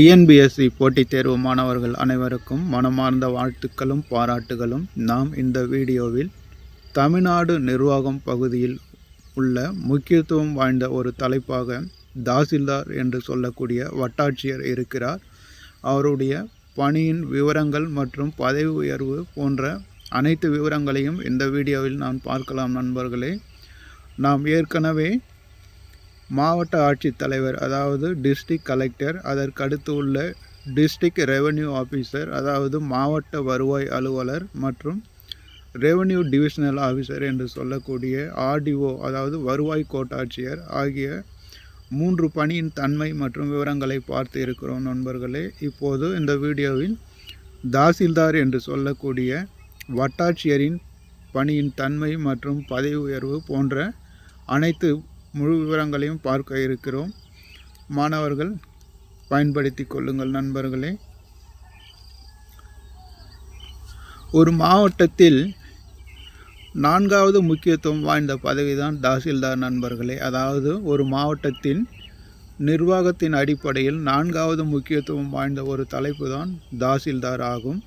TNPSC போட்டித் தேர்வு மாணவர்கள் அனைவருக்கும் மனமார்ந்த வாழ்த்துக்களும் பாராட்டுகளும். நாம் இந்த வீடியோவில் தமிழ்நாடு நிர்வாகம் பகுதியில் உள்ள முக்கியத்துவம் வாய்ந்த ஒரு தலைப்பாக தாசில்தார் என்று சொல்லக்கூடிய வட்டாட்சியர் இருக்கிறார். அவருடைய பணியின் விவரங்கள் மற்றும் பதவி உயர்வு போன்ற அனைத்து விவரங்களையும் இந்த வீடியோவில் நான் பார்க்கலாம் நண்பர்களே. நாம் ஏற்கனவே மாவட்ட ஆட்சித்தலைவர் அதாவது டிஸ்ட்ரிக்ட் கலெக்டர் அதற்கடுத்து உள்ள டிஸ்ட்ரிக்ட் ரெவன்யூ ஆஃபீஸர் அதாவது மாவட்ட வருவாய் அலுவலர் மற்றும் ரெவன்யூ டிவிஷனல் ஆஃபீஸர் என்று சொல்லக்கூடிய ஆர்டிஓ அதாவது வருவாய் கோட்டாட்சியர் ஆகிய மூன்று பணியின் தன்மை மற்றும் விவரங்களை பார்த்து இருக்கிறோம் நண்பர்களே. இப்போது இந்த வீடியோவில் தாசில்தார் என்று சொல்லக்கூடிய வட்டாட்சியரின் பணியின் தன்மை மற்றும் பதவி உயர்வு போன்ற அனைத்து முழு விவரங்களையும் பார்க்க இருக்கிறோம். மாணவர்கள் பயன்படுத்தி கொள்ளுங்கள் நண்பர்களே. ஒரு மாவட்டத்தில் நான்காவது முக்கியத்துவம் வாய்ந்த பதவி தான் தாசில்தார் நண்பர்களே. அதாவது ஒரு மாவட்டத்தின் நிர்வாகத்தின் அடிப்படையில் நான்காவது முக்கியத்துவம் வாய்ந்த ஒரு தலைப்பு தான் தாசில்தார் ஆகும்.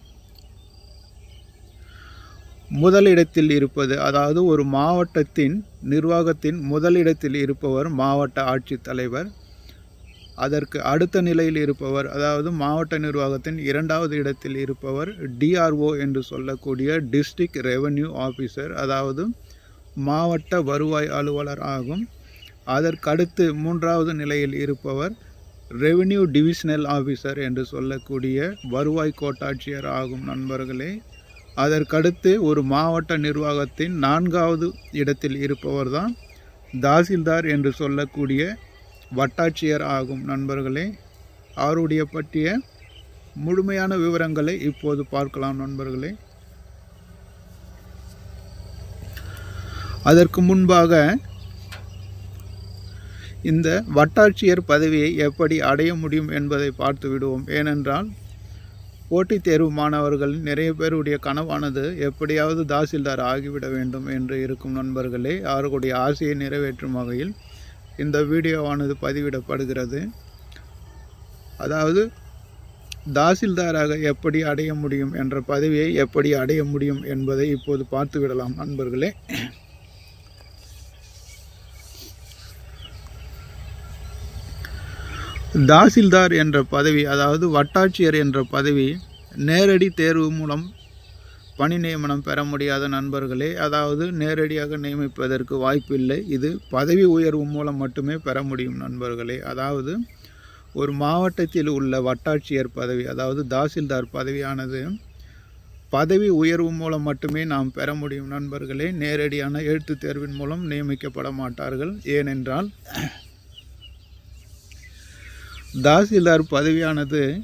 முதலிடத்தில் இருப்பது அதாவது ஒரு மாவட்டத்தின் நிர்வாகத்தின் முதலிடத்தில் இருப்பவர் மாவட்ட ஆட்சித்தலைவர் அதற்கு அடுத்த நிலையில் இருப்பவர் அதாவது மாவட்ட நிர்வாகத்தின் இரண்டாவது இடத்தில் இருப்பவர் டிஆர்ஓ என்று சொல்லக்கூடிய டிஸ்ட்ரிக்ட் ரெவன்யூ ஆஃபீஸர் அதாவது மாவட்ட வருவாய் அலுவலர் ஆகும். அதற்கடுத்து மூன்றாவது நிலையில் இருப்பவர் ரெவென்யூ டிவிஷனல் ஆஃபீஸர் என்று சொல்லக்கூடிய வருவாய் கோட்டாட்சியர் ஆகும் நண்பர்களே. அதற்கடுத்து ஒரு மாவட்ட நிர்வாகத்தின் நான்காவது இடத்தில் இருப்பவர் தான் தாசில்தார் என்று சொல்லக்கூடிய வட்டாட்சியர் ஆகும். நண்பர்களே அவருடைய பற்றிய முழுமையான விவரங்களை இப்போது பார்க்கலாம் நண்பர்களே. அதற்கு முன்பாக இந்த வட்டாட்சியர் பதவியை எப்படி அடைய முடியும் என்பதை பார்த்து விடுவோம் ஏனென்றால் போட்டித் தேர்வு மாணவர்கள் நிறைய பேருடைய கனவானது எப்படியாவது தாசில்தார் ஆகிவிட வேண்டும் என்று இருக்கும் நண்பர்களே அவர்களுடைய ஆசையை நிறைவேற்றும் வகையில் இந்த வீடியோவானது பதிவிடப்படுகிறது. அதாவது தாசில்தாராக எப்படி அடைய முடியும் என்ற பதவியை எப்படி அடைய முடியும் என்பதை இப்போது பார்த்து விடலாம் நண்பர்களே. தாசில்தார் என்ற பதவி அதாவது வட்டாட்சியர் என்ற பதவி நேரடி தேர்வு மூலம் பணி நியமனம் பெற முடியாத நண்பர்களே அதாவது நேரடியாக நியமிப்பதற்கு வாய்ப்பில்லை. இது பதவி உயர்வு மூலம் மட்டுமே பெற முடியும் நண்பர்களே. அதாவது ஒரு மாவட்டத்தில் உள்ள வட்டாட்சியர் பதவி அதாவது தாசில்தார் பதவியானது பதவி உயர்வு மூலம் மட்டுமே நாம் பெற முடியும் நண்பர்களே. நேரடியான எழுத்து தேர்வின் மூலம் நியமிக்கப்பட மாட்டார்கள். ஏனென்றால் தாசில்தார் பதவியானது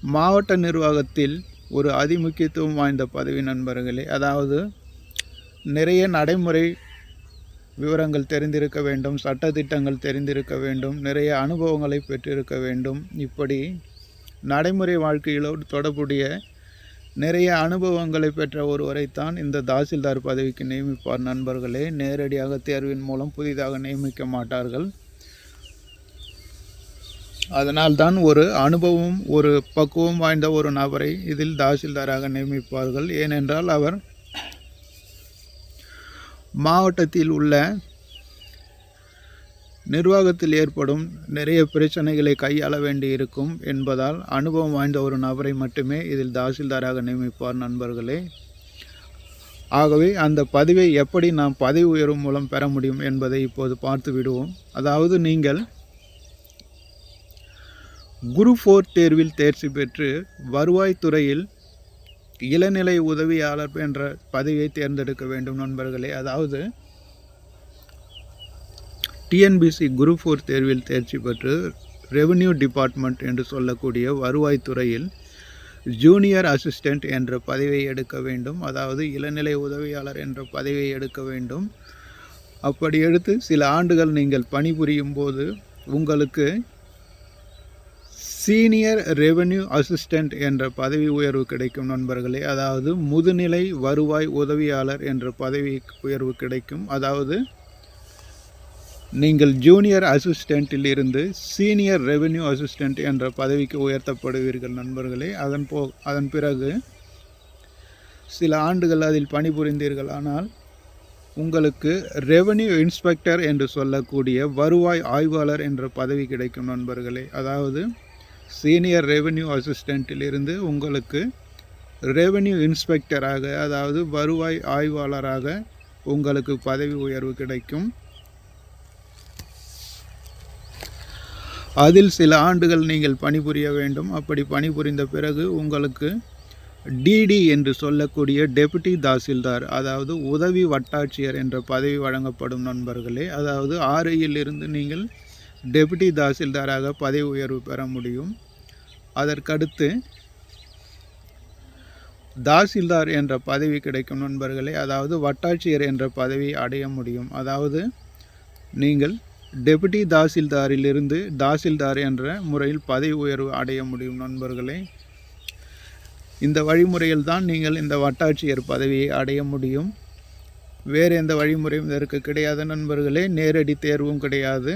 மாவட்ட நிர்வாகத்தில் ஒரு அதிமுக்கியத்துவம் வாய்ந்த பதவி நண்பர்களே. அதாவது நிறைய நடைமுறை விவரங்கள் தெரிந்திருக்க வேண்டும் சட்டத்திட்டங்கள் தெரிந்திருக்க வேண்டும் நிறைய அனுபவங்களை பெற்றிருக்க வேண்டும். இப்படி நடைமுறை வாழ்க்கையிலோடு தொடர்புடைய நிறைய அனுபவங்களை பெற்ற ஒருவரைத்தான் இந்த தாசில்தார் பதவிக்கு நியமிப்பார் நண்பர்களே. நேரடியாக தேர்வின் மூலம் புதிதாக நியமிக்க மாட்டார்கள். அதனால்தான் ஒரு அனுபவம் ஒரு பக்குவம் வாய்ந்த ஒரு நபரை இதில் தாசில்தாராக நியமிப்பார்கள். ஏனென்றால் அவர் மாவட்டத்தில் உள்ள நிர்வாகத்தில் ஏற்படும் நிறைய பிரச்சனைகளை கையாள வேண்டி இருக்கும் என்பதால் அனுபவம் வாய்ந்த ஒரு நபரை மட்டுமே இதில் தாசில்தாராக நியமிப்பார் நண்பர்களே. ஆகவே அந்த பதவியை எப்படி நாம் பதவி உயர்வு மூலம் பெற முடியும் என்பதை இப்போது பார்த்து விடுவோம். அதாவது நீங்கள் குரு ஃபோர் தேர்வில் தேர்ச்சி பெற்று வருவாய்த்துறையில் இளநிலை உதவியாளர் என்ற பதவியை தேர்ந்தெடுக்க வேண்டும் நண்பர்களே. அதாவது டிஎன்பிசி குரு ஃபோர் தேர்வில் தேர்ச்சி பெற்று ரெவென்யூ டிபார்ட்மெண்ட் என்று சொல்லக்கூடிய வருவாய்த்துறையில் ஜூனியர் அசிஸ்டண்ட் என்ற பதவியை எடுக்க வேண்டும். அதாவது இளநிலை உதவியாளர் என்ற பதவியை எடுக்க வேண்டும். அப்படி எடுத்து சில ஆண்டுகள் நீங்கள் பணிபுரியும் போது உங்களுக்கு சீனியர் ரெவென்யூ அசிஸ்டண்ட் என்ற பதவி உயர்வு கிடைக்கும் நண்பர்களே அதாவது முதுநிலை வருவாய் உதவியாளர் என்ற பதவி உயர்வு கிடைக்கும். அதாவது நீங்கள் ஜூனியர் அசிஸ்டண்ட்டில் இருந்து சீனியர் ரெவென்யூ அசிஸ்டண்ட் என்ற பதவிக்கு உயர்த்தப்படுவீர்கள் நண்பர்களே. அதன் போ அதன் பிறகு சில ஆண்டுகள் அதில் பணிபுரிந்தீர்கள். ஆனால் உங்களுக்கு ரெவென்யூ இன்ஸ்பெக்டர் என்று சொல்லக்கூடிய வருவாய் ஆய்வாளர் என்ற பதவி கிடைக்கும் நண்பர்களே. அதாவது சீனியர் ரெவென்யூ அசிஸ்டண்ட்டிலிருந்து உங்களுக்கு ரெவென்யூ இன்ஸ்பெக்டராக அதாவது வருவாய் ஆய்வாளராக உங்களுக்கு பதவி உயர்வு கிடைக்கும். அதில் சில ஆண்டுகள் நீங்கள் பணிபுரிய வேண்டும். அப்படி பணிபுரிந்த பிறகு உங்களுக்கு டிடி என்று சொல்லக்கூடிய டெபுட்டி தாசில்தார் அதாவது உதவி வட்டாட்சியர் என்ற பதவி வழங்கப்படும் நண்பர்களே அதாவது ஆறையிலிருந்து நீங்கள் டெபுட்டி தாசில்தாராக பதவி உயர்வு பெற முடியும். அதற்கடுத்து தாசில்தார் என்ற பதவி கிடைக்கும் நண்பர்களே அதாவது வட்டாட்சியர் என்ற பதவி அடைய முடியும். அதாவது நீங்கள் டெபுட்டி தாசில்தாரிலிருந்து தாசில்தார் என்ற முறையில் பதவி உயர்வு அடைய முடியும் நண்பர்களே. இந்த வழிமுறையில் தான் நீங்கள் இந்த வட்டாட்சியர் பதவியை அடைய முடியும். வேறு எந்த வழிமுறையும் இதற்கு கிடையாது நண்பர்களே. நேரடி தேர்வும் கிடையாது.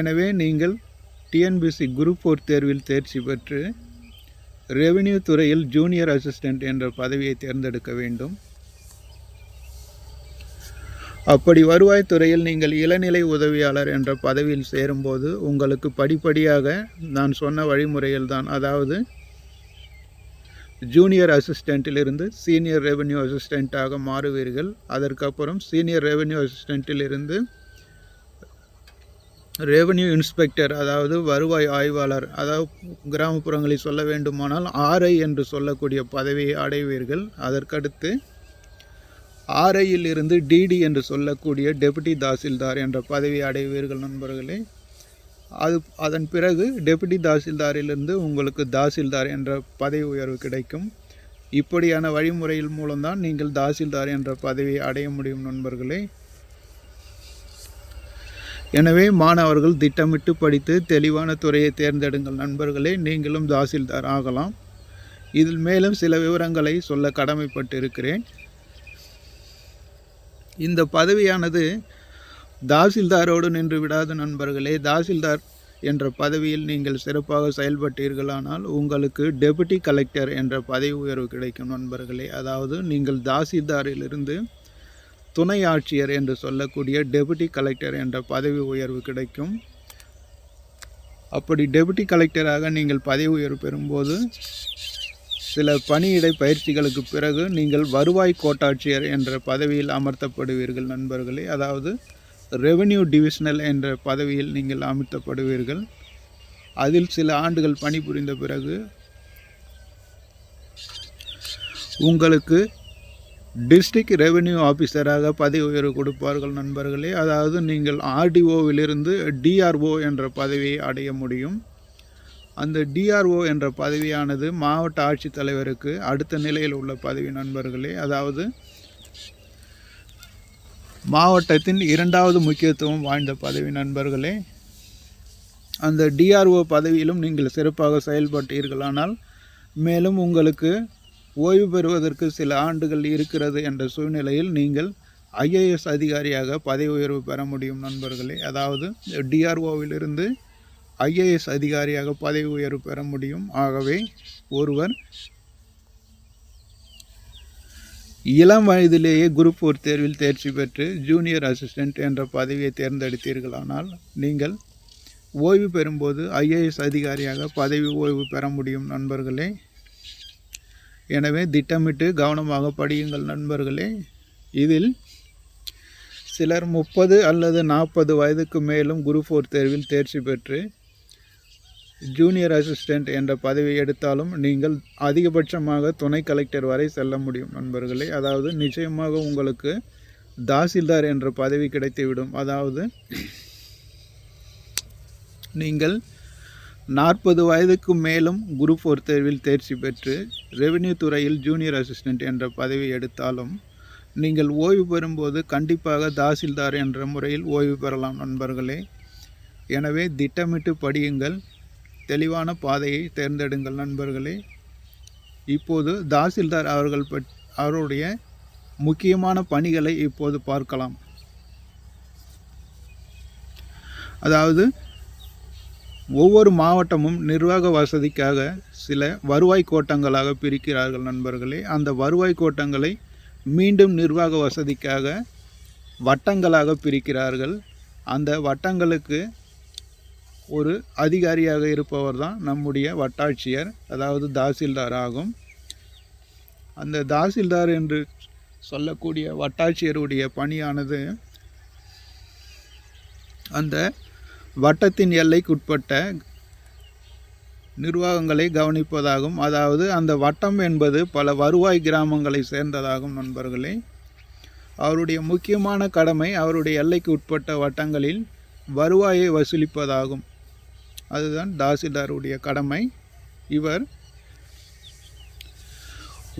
எனவே நீங்கள் டிஎன்பிசி குரூப் ஃபோர் தேர்வில் தேர்ச்சி பெற்று ரெவென்யூ துறையில் ஜூனியர் அசிஸ்டண்ட் என்ற பதவியை தேர்ந்தெடுக்க வேண்டும். அப்படி வருவாய்த்துறையில் நீங்கள் இளநிலை உதவியாளர் என்ற பதவியில் சேரும்போது உங்களுக்கு படிப்படியாக நான் சொன்ன வழிமுறையில் தான் அதாவது ஜூனியர் அசிஸ்டண்ட்டிலிருந்து சீனியர் ரெவென்யூ அசிஸ்டண்ட்டாக மாறுவீர்கள். அதற்கப்புறம் சீனியர் ரெவென்யூ அசிஸ்டண்ட்டிலிருந்து ரெவன்யூ இன்ஸ்பெக்டர் அதாவது வருவாய் ஆய்வாளர் அதாவது கிராமப்புறங்களில் சொல்ல வேண்டுமானால் ஆர்ஐ என்று சொல்லக்கூடிய பதவியை அடைவீர்கள். அதற்கடுத்து ஆர்ஐயில் இருந்து டிடி என்று சொல்லக்கூடிய டெபுட்டி தாசில்தார் என்ற பதவியை அடைவீர்கள் நண்பர்களே. அது அதன் பிறகு டெபுட்டி தாசில்தாரிலிருந்து உங்களுக்கு தாசில்தார் என்ற பதவி உயர்வு கிடைக்கும். இப்படியான வழிமுறையில் மூலம்தான் நீங்கள் தாசில்தார் என்ற பதவியை அடைய முடியும் நண்பர்களே. எனவே மாணவர்கள் திட்டமிட்டு படித்து தெளிவான துறையை தேர்ந்தெடுங்கள். நண்பர்களே நீங்களும் தாசில்தார் ஆகலாம். இதில் மேலும் சில விவரங்களை சொல்ல கடமைப்பட்டு இருக்கிறேன் இந்த பதவியானது தாசில்தாரோடு நின்று விடாத நண்பர்களே. தாசில்தார் என்ற பதவியில் நீங்கள் சிறப்பாக செயல்பட்டீர்களானால் உங்களுக்கு டெபுட்டி கலெக்டர் என்ற பதவி உயர்வு கிடைக்கும் நண்பர்களே. அதாவது நீங்கள் தாசில்தாரிலிருந்து துணை ஆட்சியர் என்று சொல்லக்கூடிய டெபுட்டி கலெக்டர் என்ற பதவி உயர்வு கிடைக்கும். அப்படி டெபுட்டி கலெக்டராக நீங்கள் பதவி உயர்வு பெறும்போது சில பணியிடை பயிற்சிகளுக்கு பிறகு நீங்கள் வருவாய் கோட்டாட்சியர் என்ற பதவியில் அமர்த்தப்படுவீர்கள் நண்பர்களே. அதாவது ரெவென்யூ டிவிஷனல் என்ற பதவியில் நீங்கள் அமர்த்தப்படுவீர்கள். அதில் சில ஆண்டுகள் பணிபுரிந்த பிறகு உங்களுக்கு டிஸ்ட்ரிக் ரெவென்யூ ஆஃபீஸராக பதவி உயர்வு கொடுப்பார்கள் நண்பர்களே. அதாவது நீங்கள் ஆர்டிஓவிலிருந்து டிஆர்ஓ என்ற பதவியை அடைய முடியும். அந்த டிஆர்ஓ என்ற பதவியானது மாவட்ட ஆட்சித்தலைவருக்கு அடுத்த நிலையில் உள்ள பதவி நண்பர்களே. அதாவது மாவட்டத்தின் இரண்டாவது முக்கியத்துவம் வாய்ந்த பதவி நண்பர்களே. அந்த டிஆர்ஓ பதவியிலும் நீங்கள் சிறப்பாக செயல்பட்டீர்களானால் மேலும் உங்களுக்கு ஓய்வு பெறுவதற்கு சில ஆண்டுகள் இருக்கிறது என்ற சூழ்நிலையில் நீங்கள் ஐஏஎஸ் அதிகாரியாக பதவி உயர்வு பெற முடியும் நண்பர்களே. அதாவது டிஆர்ஓவிலிருந்து ஐஏஎஸ் அதிகாரியாக பதவி உயர்வு பெற முடியும். ஆகவே ஒருவர் இளம் வயதிலேயே குரூப் ஃபோர் தேர்வில் தேர்ச்சி பெற்று ஜூனியர் அசிஸ்டண்ட் என்ற பதவியை தேர்ந்தெடுத்தீர்களானால் நீங்கள் ஓய்வு பெறும்போது ஐஏஎஸ் அதிகாரியாக பதவி ஓய்வு பெற முடியும் நண்பர்களே. எனவே திட்டமிட்டு கவனமாக படியுங்கள் நண்பர்களே. இதில் சிலர் முப்பது அல்லது நாற்பது வயதுக்கு மேலும் குரூப் ஃபோர் தேர்வில் தேர்ச்சி பெற்று ஜூனியர் அசிஸ்டண்ட் என்ற பதவி எடுத்தாலும் நீங்கள் அதிகபட்சமாக துணை கலெக்டர் வரை செல்ல முடியும் நண்பர்களே. அதாவது நிச்சயமாக உங்களுக்கு தாசில்தார் என்ற பதவி கிடைத்துவிடும். அதாவது நீங்கள் நாற்பது வயதுக்கு மேலும் குரூப் ஃபோர் தேர்வில் தேர்ச்சி பெற்று ரெவென்யூ துறையில் ஜூனியர் அசிஸ்டண்ட் என்ற பதவி எடுத்தாலும் நீங்கள் ஓய்வு பெறும்போது கண்டிப்பாக தாசில்தார் என்ற முறையில் ஓய்வு பெறலாம் நண்பர்களே. எனவே திட்டமிட்டு படியுங்கள். தெளிவான பாதையை தேர்ந்தெடுங்கள் நண்பர்களே. இப்போது தாசில்தார் அவர்கள் பட் அவருடைய முக்கியமான பணிகளை இப்போது பார்க்கலாம். அதாவது ஒவ்வொரு மாவட்டமும் நிர்வாக வசதிக்காக சில வருவாய் கோட்டங்களாக பிரிக்கிறார்கள் நண்பர்களே. அந்த வருவாய் கோட்டங்களை மீண்டும் நிர்வாக வசதிக்காக வட்டங்களாக பிரிக்கிறார்கள். அந்த வட்டங்களுக்கு ஒரு அதிகாரியாக இருப்பவர் தான் நம்முடைய வட்டாட்சியர் அதாவது தாசில்தார் ஆகும். அந்த தாசில்தார் என்று சொல்லக்கூடிய வட்டாட்சியருடைய பணியானது அந்த வட்டத்தின் எல்லைக்குட்பட்ட நிர்வாகங்களை கவனிப்பதாகும். அதாவது அந்த வட்டம் என்பது பல வருவாய் கிராமங்களை சேர்ந்ததாகும் நண்பர்களே. அவருடைய முக்கியமான கடமை அவருடைய எல்லைக்கு உட்பட்ட வட்டங்களில் வருவாயை வசூலிப்பதாகும். அதுதான் தாசில்தாருடைய கடமை. இவர்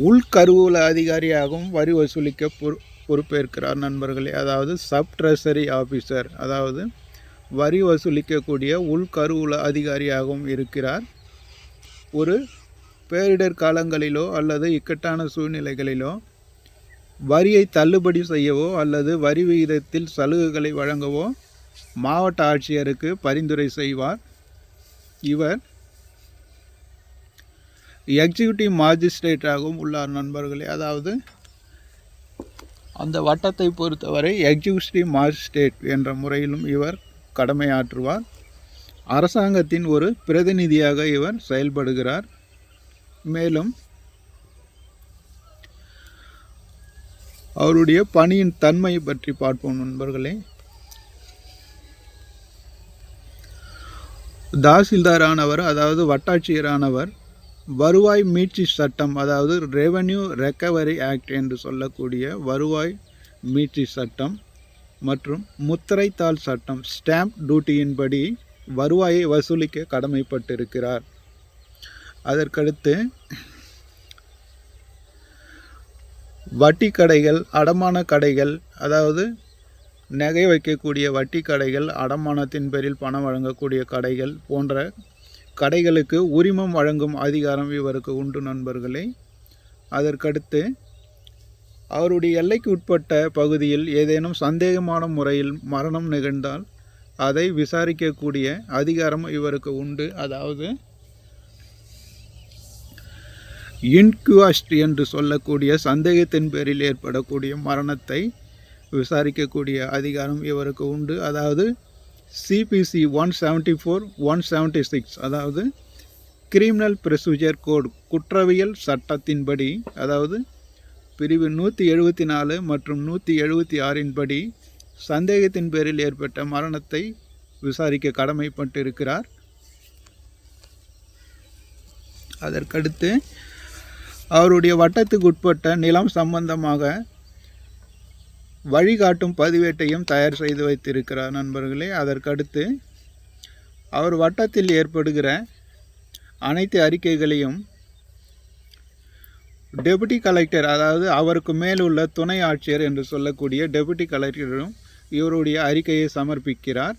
உள்கருவூல அதிகாரியாகவும் வரி வசூலிக்க பொறுப்பேற்கிறார் நண்பர்களே. அதாவது சப் ட்ரெஷரி ஆஃபீஸர் அதாவது வரி வசூலிக்கக்கூடிய உள்கருவூல அதிகாரியாகவும் இருக்கிறார். ஒரு பேரிடர் காலங்களிலோ அல்லது இக்கட்டான சூழ்நிலைகளிலோ வரியை தள்ளுபடி செய்யவோ அல்லது வரி விகிதத்தில் சலுகைகளை வழங்கவோ மாவட்ட ஆட்சியருக்கு பரிந்துரை செய்வார். இவர் எக்ஸிக்யூட்டிவ் மாஜிஸ்ட்ரேட்டாகவும் உள்ளார் நண்பர்களே. அதாவது அந்த வட்டத்தை பொறுத்தவரை எக்ஸிக்யூட்டிவ் மாஜிஸ்ட்ரேட் என்ற முறையிலும் இவர் கடமையாற்றுவார். அரசாங்கத்தின் ஒரு பிரதிநிதியாக இவர் செயல்படுகிறார். மேலும் அவருடைய பணியின் தன்மை பற்றி பார்ப்போம் நண்பர்களே. தாசில்தாரானவர் அதாவது வட்டாட்சியரானவர் வருவாய் மீட்சி சட்டம் அதாவது ரெவென்யூ ரெக்கவரி ஆக்ட் என்று சொல்லக்கூடிய வருவாய் மீட்சி சட்டம் மற்றும் முத்திரைத்தாள் சட்டம் ஸ்டாம்ப் டியூட்டியின்படி வருவாயை வசூலிக்க கடமைப்பட்டிருக்கிறார். அதற்கடுத்து வட்டி கடைகள் அடமான கடைகள் அதாவது நகை வைக்கக்கூடிய வட்டி கடைகள் அடமானத்தின் பேரில் பணம் வழங்கக்கூடிய கடைகள் போன்ற கடைகளுக்கு உரிமம் வழங்கும் அதிகாரம் இவருக்கு உண்டு நண்பர்களே. அதற்கடுத்து அவருடைய எல்லைக்கு உட்பட்ட பகுதியில் ஏதேனும் சந்தேகமான முறையில் மரணம் நிகழ்ந்தால் அதை விசாரிக்கக்கூடிய அதிகாரம் இவருக்கு உண்டு. அதாவது இன்குவாஸ்ட் என்று சொல்லக்கூடிய சந்தேகத்தின் பேரில் ஏற்படக்கூடிய மரணத்தை விசாரிக்கக்கூடிய அதிகாரம் இவருக்கு உண்டு. அதாவது CPC one seventy four one seventy six அதாவது கிரிமினல் ப்ரொசீஜர் கோட் குற்றவியல் சட்டத்தின்படி அதாவது பிரிவு நூற்றி எழுபத்தி நாலு மற்றும் நூற்றி எழுபத்தி ஆறின்படி சந்தேகத்தின் பேரில் ஏற்பட்ட மரணத்தை விசாரிக்க கடமைப்பட்டிருக்கிறார். அதற்கடுத்து அவருடைய வட்டத்துக்கு உட்பட்ட நிலம் சம்பந்தமாக வழிகாட்டும் பதிவேட்டையும் தயார் செய்து வைத்திருக்கிறார் நண்பர்களே. அதற்கடுத்து அவர் வட்டத்தில் ஏற்படுகிற அனைத்து அறிக்கைகளையும் டெபுட்டி கலெக்டர் அதாவது அவருக்கு மேலுள்ள துணை ஆட்சியர் என்று சொல்லக்கூடிய டெபுட்டி கலெக்டரும் இவருடைய அறிக்கையை சமர்ப்பிக்கிறார்.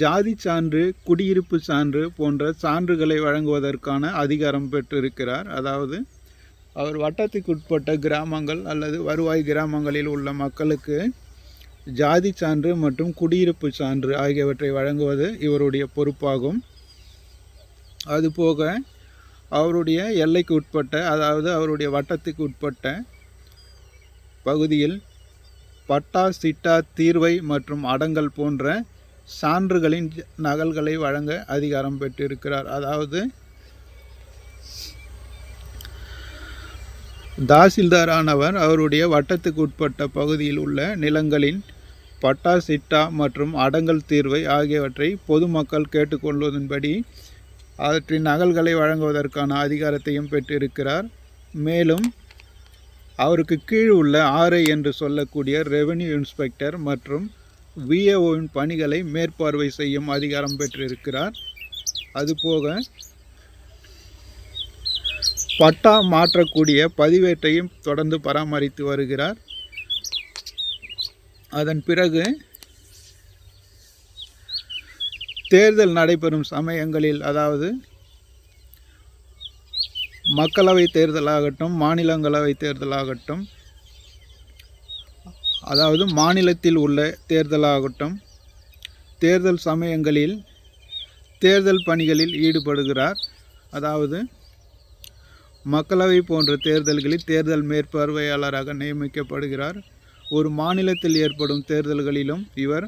ஜாதி சான்று குடியிருப்பு சான்று போன்ற சான்றுகளை வழங்குவதற்கான அதிகாரம் பெற்றிருக்கிறார். அதாவது அவர் வட்டத்துக்குட்பட்ட கிராமங்கள் அல்லது வருவாய் கிராமங்களில் உள்ள மக்களுக்கு ஜாதி சான்று மற்றும் குடியிருப்பு சான்று ஆகியவற்றை வழங்குவது இவருடைய பொறுப்பாகும். அதுபோக அவருடைய எல்லைக்கு உட்பட்ட அதாவது அவருடைய வட்டத்துக்கு உட்பட்ட பகுதியில் பட்டா சிட்டா தீர்வை மற்றும் அடங்கல் போன்ற சான்றுகளின் நகல்களை வழங்க அதிகாரம் பெற்றிருக்கிறார். அதாவது தாசில்தாரானவர் அவருடைய வட்டத்துக்கு உட்பட்ட பகுதியில் உள்ள நிலங்களின் பட்டா சிட்டா மற்றும் அடங்கல் தீர்வை ஆகியவற்றை பொதுமக்கள் கேட்டுக்கொள்வதன்படி அவற்றின் நகல்களை வழங்குவதற்கான அதிகாரத்தையும் பெற்றிருக்கிறார். மேலும் அவருக்கு கீழ் உள்ள ஆர்ஐ என்று சொல்லக்கூடிய ரெவென்யூ இன்ஸ்பெக்டர் மற்றும் விஏஓவின் பணிகளை மேற்பார்வை செய்யும் அதிகாரம் பெற்றிருக்கிறார். அதுபோக பட்டா மாற்றக்கூடிய பதிவேட்டையும் தொடர்ந்து பராமரித்து வருகிறார். அதன் பிறகு தேர்தல் நடைபெறும் சமயங்களில் அதாவது மக்களவை தேர்தலாகட்டும் மாநிலங்களவை தேர்தலாகட்டும் அதாவது மாநிலத்தில் உள்ள தேர்தலாகட்டும் தேர்தல் சமயங்களில் தேர்தல் பணிகளில் ஈடுபடுகிறார். அதாவது மக்களவை போன்ற தேர்தல்களில் தேர்தல் மேற்பார்வையாளராக நியமிக்கப்படுகிறார். ஒரு மாநிலத்தில் ஏற்படும் தேர்தல்களிலும் இவர்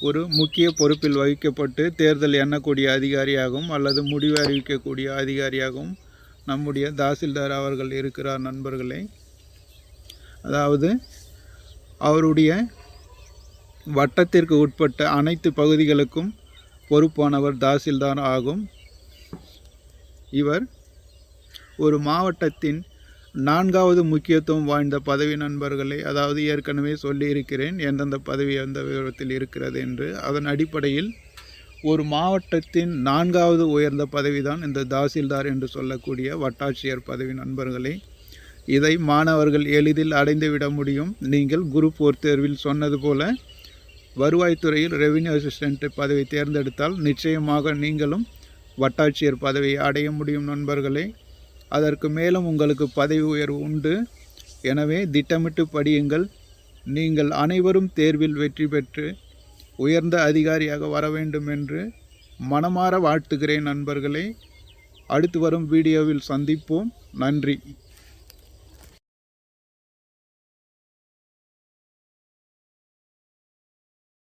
ஒரு முக்கிய பொறுப்பில் வகிக்கப்பட்டு தேர்தல் எண்ணக்கூடிய அதிகாரியாகவும் அல்லது முடிவு அறிவிக்கக்கூடிய அதிகாரியாகவும் நம்முடைய தாசில்தார் அவர்கள் இருக்கிறார் நண்பர்களே. அதாவது அவருடைய வட்டத்திற்கு உட்பட்ட அனைத்து பகுதிகளுக்கும் பொறுப்பானவர் தாசில்தார் ஆகும். இவர் ஒரு மாவட்டத்தின் நான்காவது முக்கியத்துவம் வாய்ந்த பதவி நண்பர்களை அதாவது ஏற்கனவே சொல்லியிருக்கிறேன் எந்தெந்த பதவி எந்த விவரத்தில் இருக்கிறது என்று. அதன் அடிப்படையில் ஒரு மாவட்டத்தின் நான்காவது உயர்ந்த பதவிதான் இந்த தாசில்தார் என்று சொல்லக்கூடிய வட்டாட்சியர் பதவி நண்பர்களே. இதை மாணவர்கள் எளிதில் அடைந்துவிட முடியும். நீங்கள் குரூப் ஃபோர் தேர்வில் சொன்னது போல வருவாய்த்துறையில் ரெவின்யூ அசிஸ்டண்ட் பதவி தேர்ந்தெடுத்தால் நிச்சயமாக நீங்களும் வட்டாட்சியர் பதவியை அடைய முடியும் நண்பர்களே. அதற்கு மேலும் உங்களுக்கு பதவி உயர்வு உண்டு. எனவே திட்டமிட்டு படியுங்கள். நீங்கள் அனைவரும் தேர்வில் வெற்றி பெற்று உயர்ந்த அதிகாரியாக வர வேண்டும் என்று மனமாற வாழ்த்துகிறேன் நண்பர்களே. அடுத்து வரும் வீடியோவில் சந்திப்போம். நன்றி.